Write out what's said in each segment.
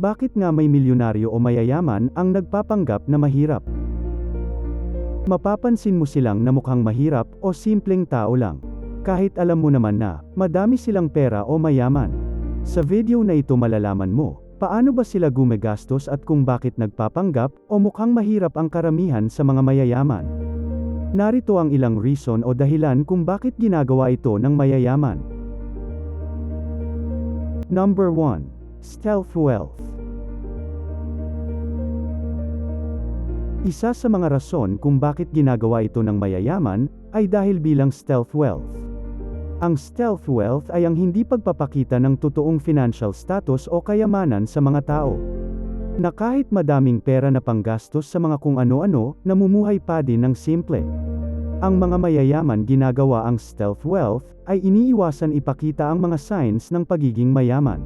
Bakit nga may milyonaryo o mayayaman ang nagpapanggap na mahirap? Mapapansin mo silang na mukhang mahirap o simpleng tao lang. Kahit alam mo naman na, madami silang pera o mayaman. Sa video na ito malalaman mo, paano ba sila gumagastos at kung bakit nagpapanggap o mukhang mahirap ang karamihan sa mga mayayaman. Narito ang ilang reason o dahilan kung bakit ginagawa ito ng mayayaman. Number 1. Stealth Wealth Isa sa mga rason kung bakit ginagawa ito ng mayayaman, ay dahil bilang stealth wealth. Ang stealth wealth ay ang hindi pagpapakita ng totoong financial status o kayamanan sa mga tao. Na kahit madaming pera na panggastos sa mga kung ano-ano, namumuhay pa din ng simple. Ang mga mayayaman ginagawa ang stealth wealth, ay iniiwasan ipakita ang mga signs ng pagiging mayaman.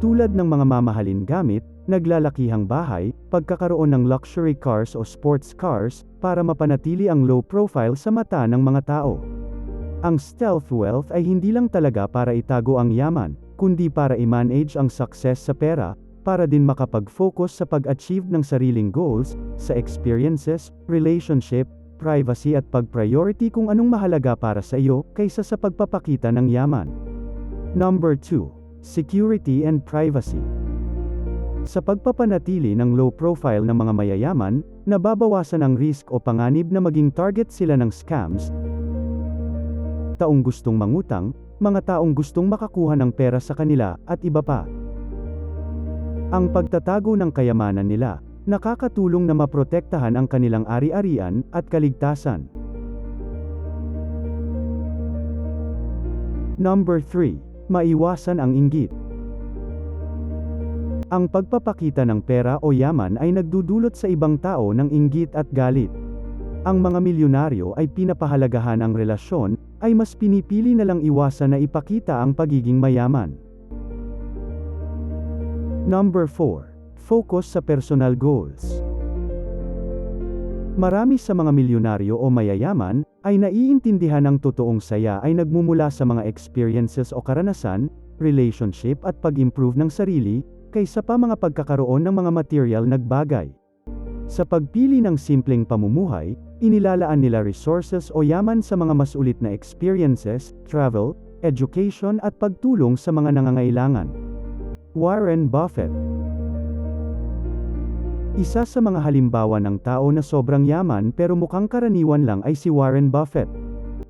Tulad ng mga mamahalin gamit, naglalakihang bahay, pagkakaroon ng luxury cars o sports cars, para mapanatili ang low profile sa mata ng mga tao. Ang stealth wealth ay hindi lang talaga para itago ang yaman, kundi para i-manage ang success sa pera, para din makapag-focus sa pag-achieve ng sariling goals, sa experiences, relationship, privacy at pag-priority kung anong mahalaga para sa iyo, kaysa sa pagpapakita ng yaman. Number 2. Security and Privacy Sa pagpapanatili ng low profile ng mga mayayaman, nababawasan ang risk o panganib na maging target sila ng scams, taong gustong mangutang, mga taong gustong makakuha ng pera sa kanila, at iba pa. Ang pagtatago ng kayamanan nila, nakakatulong na maprotektahan ang kanilang ari-arian at kaligtasan. Number 3. Maiwasan ang inggit. Ang pagpapakita ng pera o yaman ay nagdudulot sa ibang tao ng inggit at galit. Ang mga milyonaryo ay pinapahalagahan ang relasyon, ay mas pinipili na lang iwasan na ipakita ang pagiging mayaman. Number 4. Focus sa personal goals. Marami sa mga milyonaryo o mayayaman, ay naiintindihan ang totoong saya ay nagmumula sa mga experiences o karanasan, relationship at pag-improve ng sarili, kaysa pa mga pagkakaroon ng mga material nagbagay. Sa pagpili ng simpleng pamumuhay, inilalaan nila resources o yaman sa mga masulit na experiences, travel, education at pagtulong sa mga nangangailangan. Warren Buffett Isa sa mga halimbawa ng tao na sobrang yaman pero mukhang karaniwan lang ay si Warren Buffett.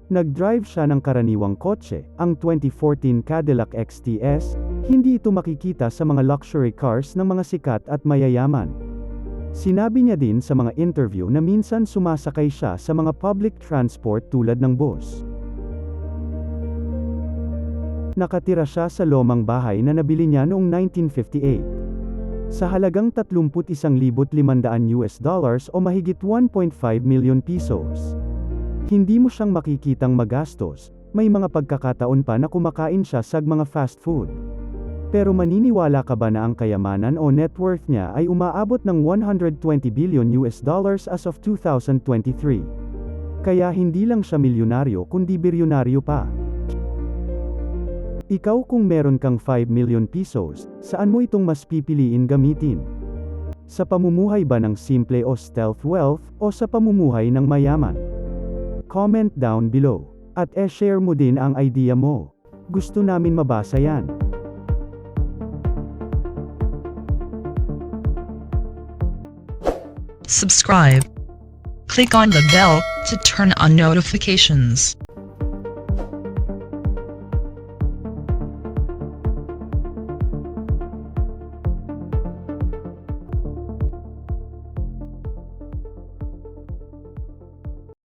Nag-drive siya ng karaniwang kotse, ang 2014 Cadillac XTS, hindi ito makikita sa mga luxury cars ng mga sikat at mayayaman. Sinabi niya din sa mga interview na minsan sumasakay siya sa mga public transport tulad ng bus. Nakatira siya sa lomang bahay na nabili niya noong 1958. Sa halagang 31,500 US dollars o mahigit 1.5 million pesos. Hindi mo siyang makikitang magastos, may mga pagkakataon pa na kumakain siya sa mga fast food. Pero maniniwala ka ba na ang kayamanan o net worth niya ay umaabot ng 120 billion US dollars as of 2023? Kaya hindi lang siya milyonaryo kundi bilyonaryo pa. Ikaw kung meron kang 5 million pesos, saan mo itong mas pipiliin gamitin? Sa pamumuhay ba ng simple o stealth wealth, o sa pamumuhay ng mayaman? Comment down below. At e-share mo din ang idea mo. Gusto namin mabasa yan. Subscribe. Click on the bell to turn on notifications.